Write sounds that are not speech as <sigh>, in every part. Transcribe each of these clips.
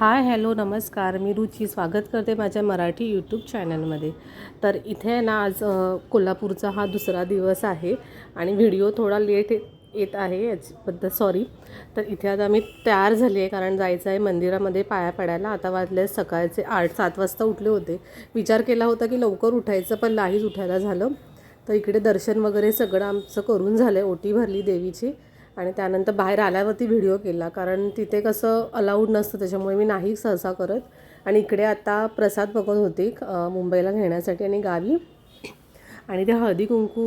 Hi hello नमस्कार. मी रुची. स्वागत करते माझ्या मराठी यूट्यूब चॅनलमध्ये तर इथे ना आज कोल्हापूरचा हा दुसरा दिवस आहे आणि व्हिडिओ थोडा लेट येत आहे याच्याबद्दल सॉरी तर इथे आता मी तयार झाली आहे कारण जायचं आहे मंदिरामध्ये पाया पडायला. आता वाजले सकाळचे आठ सात वाजता उठले होते. विचार केला होता की लवकर उठायचं पण नाहीच उठायला झालं. तर इकडे दर्शन वगैरे सगळं आमचं करून झालं आहे ओटी भरली देवीची. आणि त्यानंतर बाहेर आल्यावरती व्हिडिओ केला. कारण तिथे कसं अलाउड नसतं त्याच्यामुळे मी नाही सहसा करत. आणि इकडे आता प्रसाद बघत होते मुंबईला घेण्यासाठी आणि गावी. आणि ते हळदी कुंकू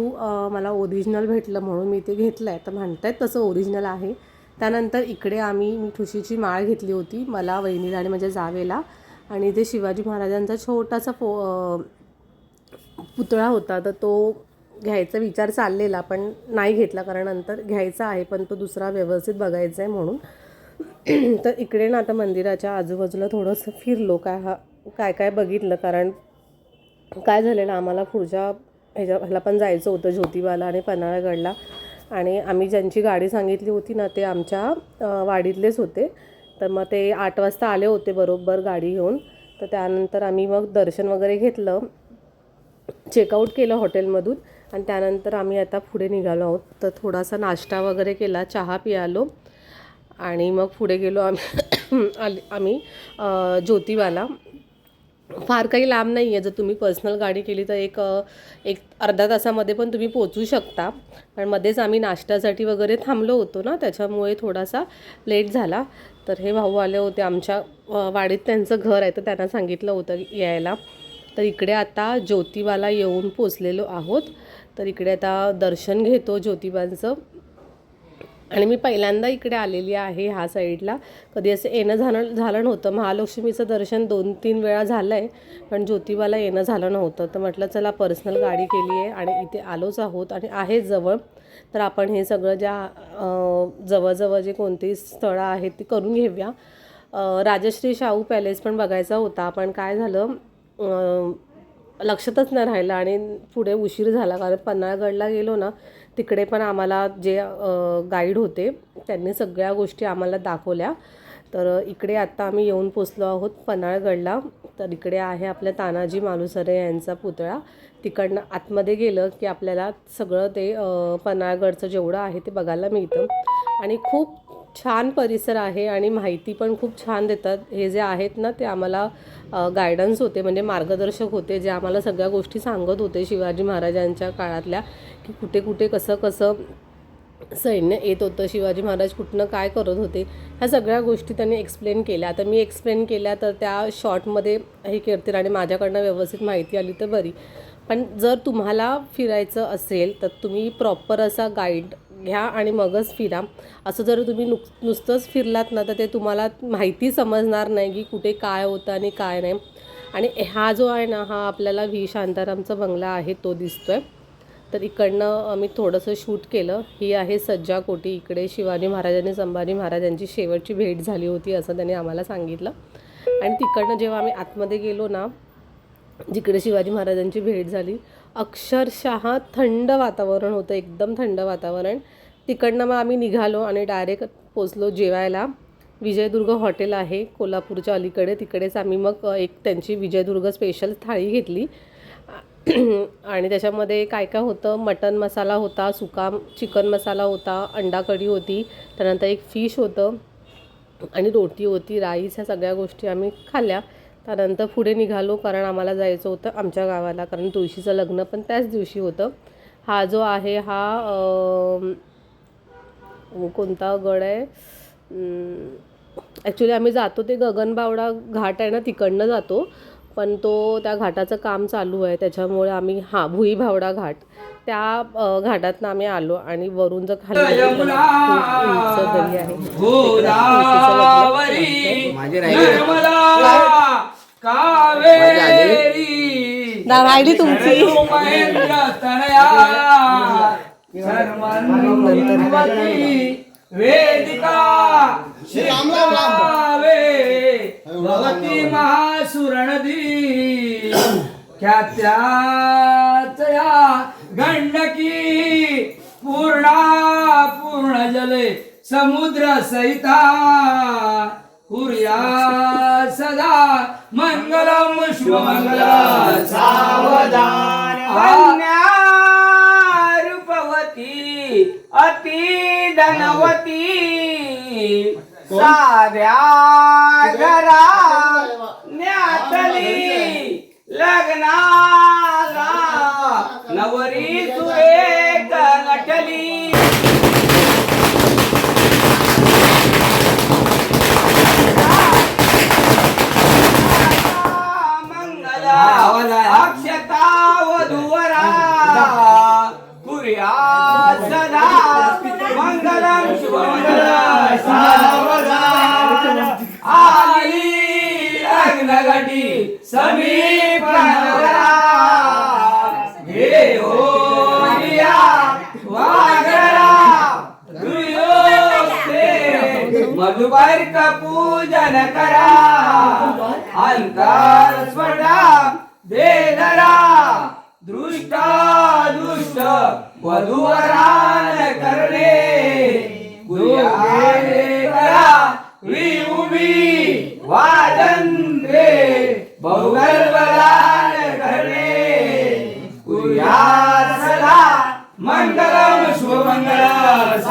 मला ओरिजिनल भेटलं म्हणून मी ते घेतलं आहे तर म्हणतायत तसं ओरिजिनल आहे. त्यानंतर इकडे आम्ही मी ठुशीची माळ घेतली होती मला वहिनीला आणि माझ्या जावेला. आणि ते शिवाजी महाराजांचा छोटासा फो पुतळा होता. तर तो घ्यायचा विचार चाललेला पण नाही घेतला कारण नंतर घ्यायचा आहे पण तो दुसरा व्यवस्थित बघायचा आहे म्हणून. <clears throat> तर इकडे ना आता मंदिराच्या आजूबाजूला थोडंसं फिरलो काय हा काय काय बघितलं कारण काय झालेलं आम्हाला पुढच्या ह्याच्या ह्याला पण जायचं होतं ज्योतिबाला आणि पन्हाळगडला. आणि आम्ही ज्यांची गाडी सांगितली होती ना ते आमच्या वाडीतलेच होते. तर मग ते आठ वाजता आले होते बरोबर गाडी घेऊन. तर त्यानंतर आम्ही मग दर्शन वगैरे घेतलं. चेकआउट केलं हॉटेलमधून आणि त्यानंतर आम्ही आता पुढे निघालो आहोत. तर थोडासा नाश्ता वगैरे केला चहा पियालो. आणि मग पुढे गेलो आम्ही <coughs> आली आम्ही अ, ज्योतिबाला. फार काही लांब नाही आहे जर तुम्ही पर्सनल गाडी केली तर एक एक अर्धा तासामध्ये पण तुम्ही पोचू शकता. पण मध्येच आम्ही नाश्त्यासाठी वगैरे थांबलो होतो ना त्याच्यामुळे थोडासा लेट झाला. तर हे भाऊ आले होते आमच्या वाडीत. त्यांचं घर आहे तर त्यांना सांगितलं होतं यायला. तर इकडे आता ज्योतिबाला येऊन पोचलेलो आहोत. तर इकडे आता दर्शन घेतो ज्योतिबांचं. आणि मी पहिल्यांदा इकडे आलेली आहे ह्या साईडला. कधी असं येणं झालं झालं नव्हतं. महालक्ष्मीचं दर्शन दोन तीन वेळा झालं आहे पण ज्योतिबाला येणं झालं नव्हतं. तर म्हटलं चला पर्सनल गाडी केली आहे आणि इथे आलोच आहोत आणि आहे जवळ. तर आपण हे सगळं ज्या जवळजवळ जे कोणती स्थळं आहेत ती करून घेऊया. राजश्री शाहू पॅलेस पण बघायचा होता. पण काय झालं लक्षातच नाही राहिलं आणि पुढे उशीर झाला. कारण पन्हाळगडला गेलो ना तिकडे पण आम्हाला जे गाईड होते त्यांनी सगळ्या गोष्टी आम्हाला दाखवल्या. तर इकडे आत्ता आम्ही येऊन पोचलो आहोत पन्हाळगडला. तर इकडे आहे आपल्या तानाजी मालुसरे यांचा पुतळा. तिकडनं आतमध्ये गेलं की आपल्याला सगळं ते पन्हाळगडचं जेवढं आहे ते बघायला मिळतं. आणि खूप छान परिसर आहे आणि माहिती पण खूप छान देतात. हे जे आहेत ना ते आम्हाला गायडन्स होते म्हणजे मार्गदर्शक होते जे आम्हाला सगळ्या गोष्टी सांगत होते शिवाजी महाराजांच्या काळातल्या की कुठे कुठे कसं कसं सैन्य येत होतं शिवाजी महाराज कुठनं काय करत होते ह्या सगळ्या गोष्टी त्यांनी एक्सप्लेन केल्या. आता मी एक्सप्लेन केल्या तर त्या शॉर्टमध्ये हे करतील आणि माझ्याकडनं व्यवस्थित माहिती आली तर बरी. पण जर तुम्हाला फिरायचं असेल तर तुम्ही प्रॉपर असा गाईड घ्या आणि मगच फिरा. असं जर तुम्ही नुक नुसतंच फिरलात ना तर ते तुम्हाला माहिती समजणार नाही की कुठे काय होतं आणि काय नाही. आणि हा जो आहे ना हा आपल्याला व्ही. शांतारामचा बंगला आहे तो दिसतो आहे तर इकडनं आम्ही थोडंसं शूट केलं. ही आहे सज्जा कोटी इकडे. शिवाजी महाराजांनी संभाजी महाराजांची शेवटची भेट झाली होती असं त्यांनी आम्हाला सांगितलं. आणि तिकडनं जेव्हा आम्ही आतमध्ये गेलो ना जिकडे शिवाजी महाराजांची भेट झाली अक्षरशः थंड वातावरण होतं एकदम थंड वातावरण. तिकडनं मग आम्ही निघालो आणि डायरेक्ट पोचलो जेवायला. विजयदुर्ग हॉटेल आहे कोल्हापूरच्या अलीकडे. तिकडेच आम्ही मग एक त्यांची विजयदुर्ग स्पेशल थाळी घेतली. आणि त्याच्यामध्ये काय काय होतं? मटन मसाला होता सुका चिकन मसाला होता अंडा कढी होती त्यानंतर एक फिश होतं आणि रोटी होती राईस ह्या सगळ्या गोष्टी आम्ही खाल्ल्या. त्यानंतर पुढे निघालो कारण आम्हाला जायचं होतं आमच्या गावाला कारण तुळशीचं लग्न पण त्याच दिवशी होतं. हा जो आहे हा कोणता गड आहे? ॲक्च्युली आम्ही जातो ते गगनबावडा घाट आहे ना तिकडनं जातो. पण तो त्या घाटाचं काम चालू आहे त्याच्यामुळे आम्ही हां भुई भावडा घाट. त्या घाटातनं आम्ही आलो आणि वरून जर खाली आहे. कावेरी. ना, राहिली तुमची. महेंद्र तनया धर्मांती वेदिका. महासुरणदी ख्यात्याचया गंडकी. पूर्णा पूर्ण जले समुद्र सहिता. कुर्या शुभमंगल सावधान कन्या रूपवती अति धनवती साध्या घरा न्यातली सदा मंगलम आली लग्न समीप नवरा हो रिया वागरा दुर्योगते का पूजन करा अंतर स्पर्धा बेदरा दृष्टा दुष्ट वधूवरान करणे करा उभी वाजंत्रे बहुगर्भदान करणे. सदा मंगलम शुभमंगल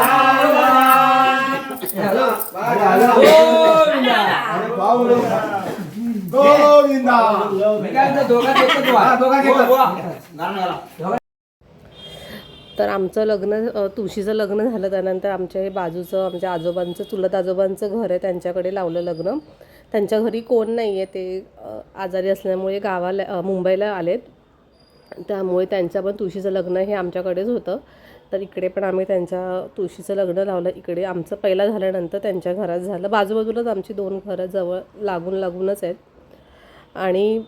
गोविंदा. गोविंदा. मी काय म्हणतो, दोघात एकच व्हा. हो, व्हा. तर आमचं लग्न तुळशीचं लग्न झालं त्यानंतर आमच्या हे बाजूचं आमच्या आजोबांचं चुलत आजोबांचं घर आहे त्यांच्याकडे लावलं लग्न. त्यांच्या घरी कोण नाही आहे ते आजारी असल्यामुळे गावाला मुंबईला आलेत. त्यामुळे त्यांचं पण तुळशीचं लग्न हे आमच्याकडेच होतं. तर इकडे पण आम्ही त्यांच्या तुळशीचं लग्न लावलं. इकडे आमचं पहिला झाल्यानंतर त्यांच्या घरात झालं. बाजूबाजूलाच आमची दोन घरं जवळ लागून लागूनच आहेत. आणि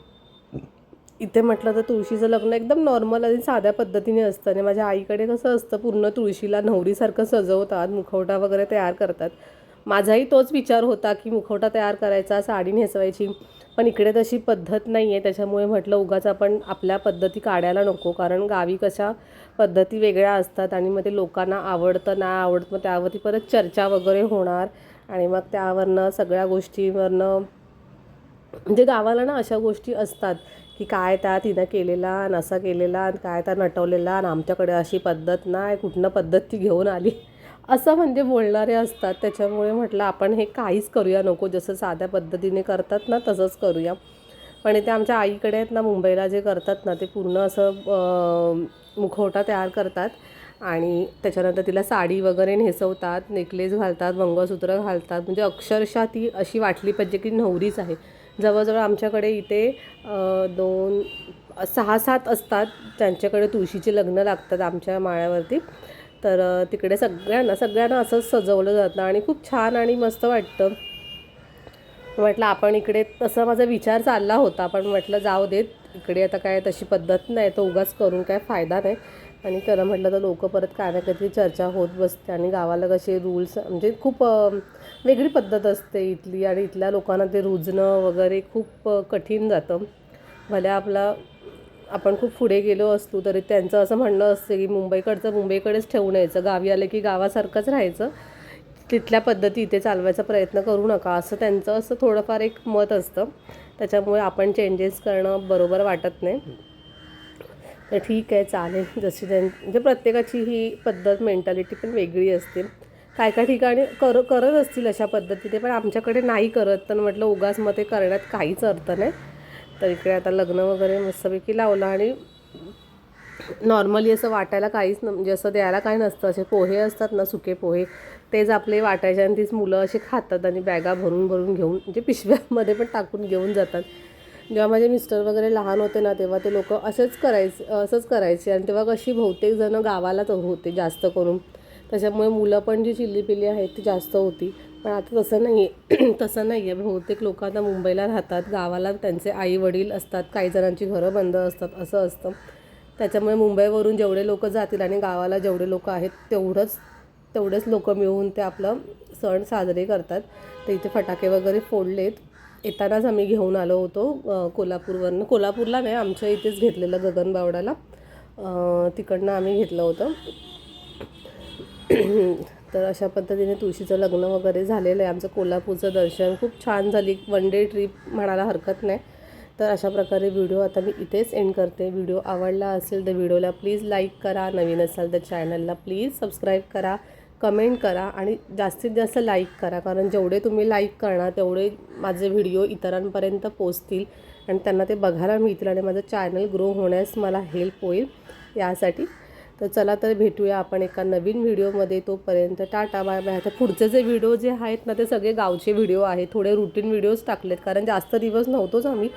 इथे म्हटलं तर तुळशीचं लग्न एकदम नॉर्मल आणि साध्या पद्धतीने असतं. आणि माझ्या आईकडे कसं असतं पूर्ण तुळशीला नवरीसारखं सजवतात मुखवटा वगैरे तयार करतात. माझाही तोच विचार होता की मुखवटा तयार करायचा साडी नेसवायची. पण इकडे तशी पद्धत नाही आहे त्याच्यामुळे म्हटलं उगाच आपण आपल्या पद्धती काढायला नको. कारण गावी कशा पद्धती वेगळ्या असतात आणि मग ते लोकांना आवडतं नाही आवडतं मग त्यावरती परत चर्चा वगैरे होणार. आणि मग त्यावरनं सगळ्या गोष्टीवरनं म्हणजे गावाला ना अशा गोष्टी असतात की काय त्या तिनं केलेला आणि असा केलेला आणि काय त्या नटवलेला आणि आमच्याकडे अशी पद्धत नाही कुठनं पद्धत ती घेऊन आली? असं म्हणजे बोलणारे असतात. त्याच्यामुळे म्हटलं आपण हे काहीच करूया नको. जसं साध्या पद्धतीने करतात ना तसंच करूया. पण इथे आमच्या आईकडे आहेत ना मुंबईला जे करतात ना ते पूर्ण असं मुखवटा तयार करतात. आणि त्याच्यानंतर तिला साडी वगैरे नेसवतात नेकलेस घालतात मंगळसूत्र घालतात. म्हणजे अक्षरशः ती अशी वाटली पाहिजे की नवरीच आहे. जवळजवळ आमच्याकडे इथे दोन सहा सात असतात. त्यांच्याकडे तुळशीचे लग्न लागतात आमच्या माळ्यावरती. तर तिकडे सगळ्यांना सगळ्यांना असंच सजवलं जातं आणि खूप छान आणि मस्त वाटतं. म्हटलं आपण इकडे तसा माझा विचार चालला होता पण म्हटलं जाऊ देत. इकडे आता काय तशी पद्धत नाही तर उगाच करून काय फायदा नाही. आणि खरं म्हटलं तर लोक परत काय ना काहीतरी चर्चा होत बसते आणि गावाला कसे रूल्स म्हणजे खूप वेगळी पद्धत असते इथली आणि इथल्या लोकांना ते रुजणं वगैरे खूप कठीण जातं. भले आपला आपण खूप पुढे गेलो असतो तरी त्यांचं असं म्हणणं असतं की मुंबईकडचं मुंबईकडेच ठेवून यायचं. गावी आलं की गावासारखंच राहायचं. तिथल्या पद्धती इथे चालवायचा प्रयत्न करू नका. असं त्यांचं असं थोडंफार एक मत असतं. त्याच्यामुळे आपण चेंजेस करणं बरोबर वाटत नाही. तर ठीक आहे चालेल. जशी त्यां म्हणजे प्रत्येकाची ही पद्धत मेंटॅलिटी पण वेगळी असते. काय काय ठिकाणी कर करत असतील अशा पद्धतीने पण आमच्याकडे नाही करत. तर म्हटलं उगाच मग ते करण्यात काहीच अर्थ नाही. तर इकडे आता लग्न वगैरे मस्तपैकी लावलं आणि नॉर्मली असं वाटायला काहीच न म्हणजे असं द्यायला काही नसतं. असे पोहे असतात ना सुके पोहे तेच आपले वाटायचे आणि तीच मुलं असे खातात आणि बॅगा भरून भरून घेऊन म्हणजे पिशव्यामध्ये पण टाकून घेऊन जातात. जेव्हा माझे मिस्टर वगैरे लहान होते ना तेव्हा ते लोक असेच करायचे असंच करायचे. आणि तेव्हा कशी बहुतेक जणं गावालाच होते जास्त करून. त्याच्यामुळे मुलं पण जी चिल्लीपिल्ली आहेत ती जास्त होती. पण आता तसं नाही आहे <clears throat> तसं नाही आहे बहुतेक लोक आता मुंबईला राहतात. गावाला त्यांचे आई वडील असतात. काही जणांची घरं बंद असतात. असं असतं. त्याच्यामुळे मुंबईवरून जेवढे लोक जातील आणि गावाला जेवढे लोक आहेत तेवढंच तेवढेच लोक मिळून ते आपलं सण साजरे करतात. तर इथे फटाके वगैरे फोडलेत. येतानाच आम्ही घेऊन आलो होतो कोल्हापूरवरनं. कोल्हापूरला नाही आमच्या इथेच घेतलेलं गगनबावड्याला. तिकडनं आम्ही घेतलं होतं. <coughs> तर अशा पद्धतीने तुळशीचं लग्न वगैरे झालेलं आहे. आमचं कोल्हापूरचं दर्शन खूप छान झाली. वन डे ट्रिप म्हणायला हरकत नाही. तर अशा प्रकारे व्हिडिओ आता मी इथेच एंड करते. व्हिडिओ आवडला असेल तर व्हिडिओला प्लीज लाईक करा. नवीन असाल तर चॅनलला प्लीज सबस्क्राईब करा. कमेंट करा आणि जास्तीत जास्त लाईक करा. कारण जेवढे तुम्ही लाईक करणार तेवढे माझे व्हिडिओ इतरांपर्यंत पोचतील आणि त्यांना ते बघायला मिळतील आणि माझं चॅनल ग्रो होण्यास मला हेल्प होईल. यासाठी तर चला तर भेटूया आपण एका नवीन व्हिडिओमध्ये. तोपर्यंत टाटा बाय बाय. आता पुढचे जे व्हिडिओ जे आहेत ना ते सगळे गावचे व्हिडिओ आहेत. थोडे रुटीन व्हिडिओज टाकलेत. कारण जास्त दिवस नव्हतोच आम्ही.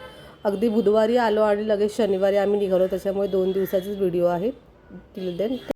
अगदी बुधवारी आलो आणि लगेच शनिवारी आम्ही निघालो. त्याच्यामुळे दोन दिवसाचेच व्हिडिओ आहेत. Till then